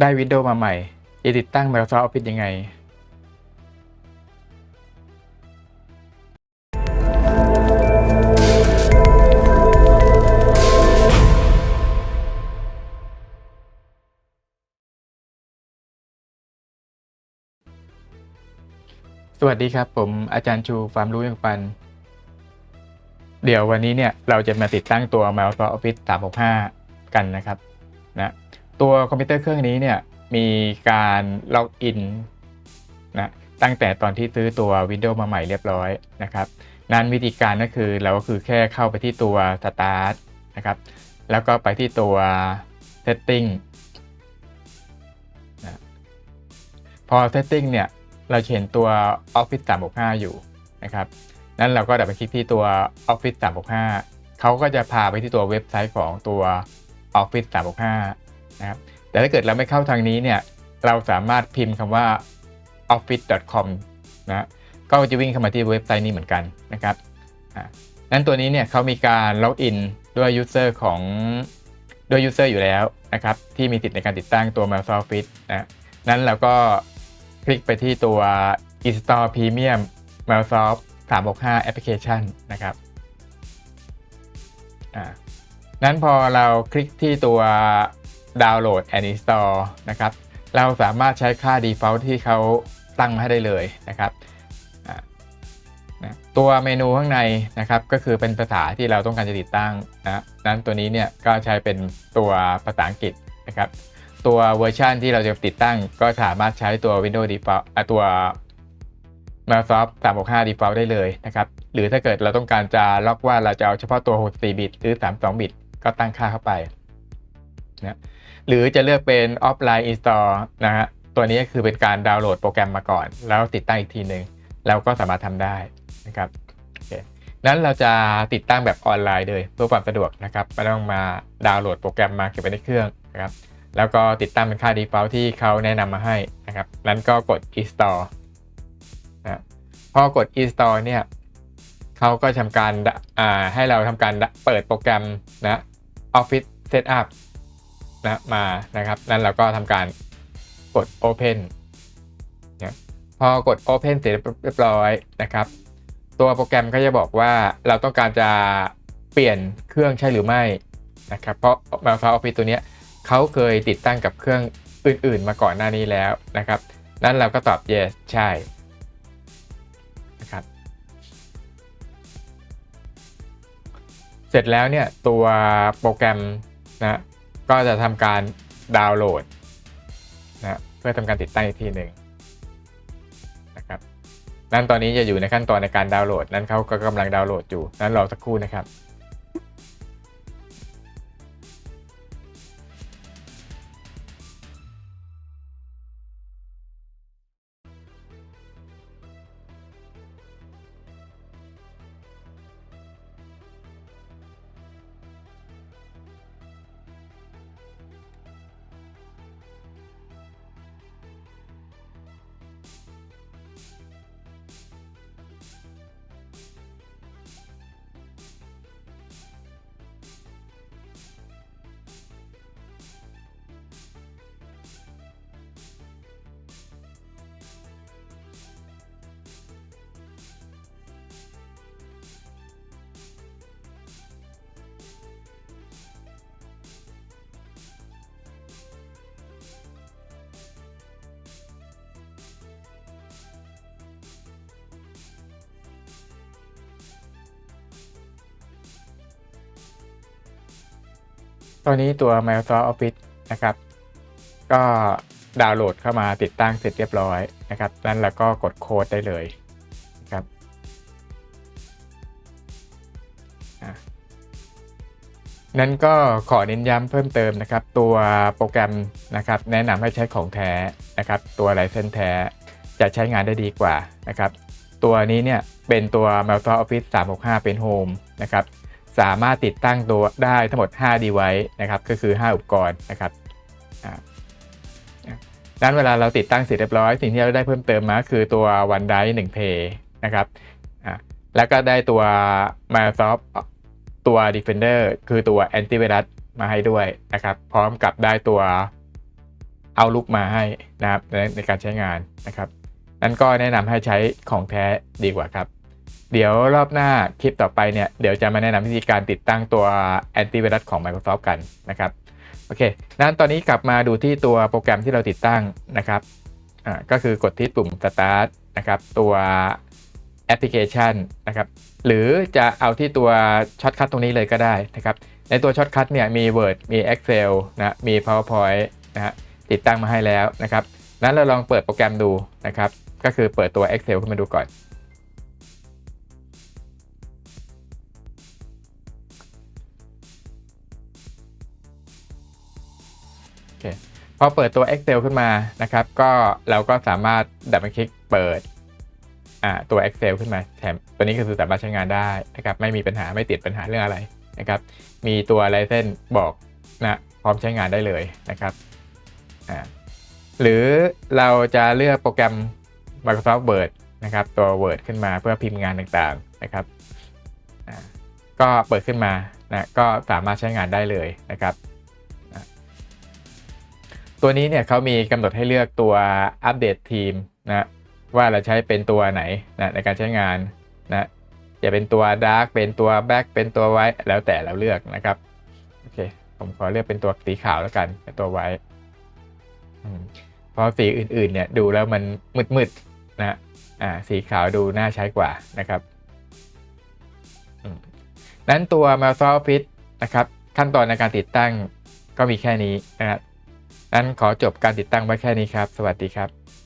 ได้ Windows มาใหม่จะติดตั้ง Microsoft Office ยังไง สวัสดีครับ ผมอาจารย์ชูความรู้ยังปัน เดี๋ยววันนี้เนี่ย เราจะมาติดตั้งตัว Microsoft Office 365 กันนะครับ นะ ตัวคอมพิวเตอร์เครื่องนี้เนี่ยมีการล็อกอินนะตั้งแต่ตอนที่ซื้อตัว Windows มาใหม่เรียบร้อยนะครับ นั้นวิธีการก็คือเราก็คือแค่เข้าไปที่ตัว Start นะครับ แล้วก็ไปที่ตัว Setting นะพอ Setting เนี่ยเราเห็นตัว Office 365 อยู่นะครับ นั้นเราก็ดับไปคลิกที่ตัว Office 365เขาก็จะพาไปที่ตัวเว็บไซต์ของตัว Office 365 นะครับแต่ถ้าเกิดเราไม่เข้าทางนี้เนี่ยเราสามารถพิมพ์คำว่า office.com นะก็จะวิ่งเข้ามาที่เว็บไซต์นี้เหมือนกันนะครับนั้นตัวนี้เนี่ยเขามีการล็อกอินด้วย user ของด้วย user อยู่แล้วนะครับที่มีสิทธิ์ในการติดตั้งตัว Microsoft Office นะนั้นเราก็คลิกไปที่ตัว install premium Microsoft 365 application นะครับนั้นพอเราคลิกที่ตัว download and install นะครับ เราสามารถใช้ค่า default ที่เขาตั้งมาให้ได้เลยนะครับตัวเมนูข้างในนะครับก็คือเป็นภาษาที่เราต้องการจะติดตั้งนะนั้นตัวนี้เนี่ยก็ใช้เป็นตัวภาษาอังกฤษนะครับ ตัวเวอร์ชันที่เราจะติดตั้งก็สามารถใช้ตัว Windows Default อะตัว Microsoft 365 Default ได้เลยนะครับ หรือถ้าเกิดเราต้องการจะล็อกว่าเราจะเอาเฉพาะตัว 64 บิตหรือ 32 บิตก็ตั้งค่าเข้าไป นะหรือจะเลือกเป็น Offline Install นะฮะตัวนี้ก็คือเป็นการดาวน์โหลดโปรแกรมมาก่อน แล้วติดตั้งอีกทีหนึ่งเราก็สามารถทำได้นะครับโอเคนั้นเราจะติดตั้งแบบออนไลน์เลยเพื่อความสะดวกนะครับไม่ต้องมาดาวน์โหลดโปรแกรมมาเก็บไว้ในเครื่องนะครับแล้วก็ติดตั้งเป็นค่า default ที่เขาแนะนำมาให้นะครับ นั้นก็กด install นะพอกด install เนี่ยเขาก็ทำการอ่าให้เราทำการเปิดโปรแกรมนะ Office Setup นะมานะครับ นั้นเราก็ทำการกด Open นะพอกด Open เสร็จเรียบร้อยนะครับ ตัวโปรแกรมก็จะบอกว่าเราต้องการจะเปลี่ยนเครื่องใช่หรือไม่นะครับ เพราะ Microsoft Office ตัวนี้เขาเคยติดตั้งกับเครื่องอื่น ๆ มาก่อนหน้านี้แล้วนะครับ นั้นเราก็ตอบ yes ใช่นะครับ เสร็จแล้วเนี่ยตัวโปรแกรมนะ ก็จะทำการดาวน์โหลดนะเพื่อทำการติดตั้งอีกทีหนึ่งนะครับนั่นตอนนี้จะอยู่ในขั้นตอนในการดาวน์โหลด นั้นเขาก็กำลังดาวน์โหลดอยู่ นั้นรอสักครู่นะครับ ตอนนี้ตัว Microsoft Office นะครับ ก็ดาวน์โหลดเข้ามาติดตั้งเสร็จเรียบร้อยนะครับนั้นเราก็กดโค้ดได้เลยนะครับนั้นก็ขอเน้นย้ำเพิ่มเติมนะครับ ตัวโปรแกรมนะครับ แนะนำให้ใช้ของแท้นะครับ ตัวไลเซนแท้จะใช้งานได้ดีกว่านะครับ ตัวนี้เนี่ยเป็นตัว Microsoft Office 365 เป็น Home นะครับ สามารถติดตั้งตัวได้ทั้งหมด 5 device นะครับก็คือ 5 อุปกรณ์นะครับอ่านั้นเวลาเราติดตั้งเสร็จเรียบร้อย สิ่งที่เราได้เพิ่มเติมมาคือตัว OneDrive 1 Pay นะครับแล้วก็ได้ตัว Microsoft ตัว Defender คือตัว Antivirus มาให้ด้วยนะครับ พร้อมกับได้ตัวเอาลุกมาให้นะครับในในการใช้งานนะครับ นั้นก็แนะนำให้ใช้ของแท้ดีกว่าครับ เดี๋ยวรอบหน้าคลิปต่อไปเนี่ย เดี๋ยวจะมาแนะนำวิธีการติดตั้งตัวแอนตี้ไวรัสของ Microsoft กันนะครับโอเคนั้นตอนนี้กลับมาดูที่ตัวโปรแกรมที่เราติดตั้งนะครับอ่าก็คือกดที่ปุ่ม start นะครับ ตัวแอปพลิเคชันนะครับ หรือจะเอาที่ตัวช็อตคัทตรงนี้เลยก็ได้นะครับ ในตัวช็อตคัทเนี่ยมี Word มี Excel นะมี PowerPoint นะฮะติดตั้งมาให้แล้วนะครับนั้นเราลองเปิดโปรแกรมดูนะครับ ก็คือเปิดตัว Excel ขึ้นมาดูก่อน พอเปิดตัว Excel ขึ้นมานะครับ ก็เราก็สามารถดับเบิลคลิกเปิดตัว Excel ขึ้นมาแถมตัวนี้ก็คือสามารถใช้งานได้นะครับไม่มีปัญหาไม่ติดปัญหาเรื่องอะไรนะครับ มีตัวลายเส้นบอกนะพร้อมใช้งานได้เลยนะครับหรือเราจะเลือกโปรแกรม Microsoft Word นะครับ ตัว Word ขึ้นมาเพื่อพิมพ์งานต่างๆนะครับก็เปิดขึ้นมานะก็สามารถใช้งานได้เลยนะครับ ตัวนี้เนี่ยเขามีกำหนดให้เลือกตัวอัปเดตทีมนะว่าเราใช้เป็นตัวไหนนะในการใช้งานนะจะเป็นตัว Dark เป็นตัว Black เป็นตัว White แล้วแต่เราเลือกนะครับโอเคผมขอเลือกเป็นตัวสีขาวแล้วกันเป็นตัว White อืมเพราะสีอื่นๆเนี่ยดูแล้วมันมืดๆนะอ่าสีขาวดูน่าใช้กว่านะครับนั้นตัว Microsoft Office นะครับ ขั้นตอนในการติดตั้งก็มีแค่นี้นะครับ นั้นขอจบการติดตั้งไว้แค่นี้ครับ สวัสดีครับ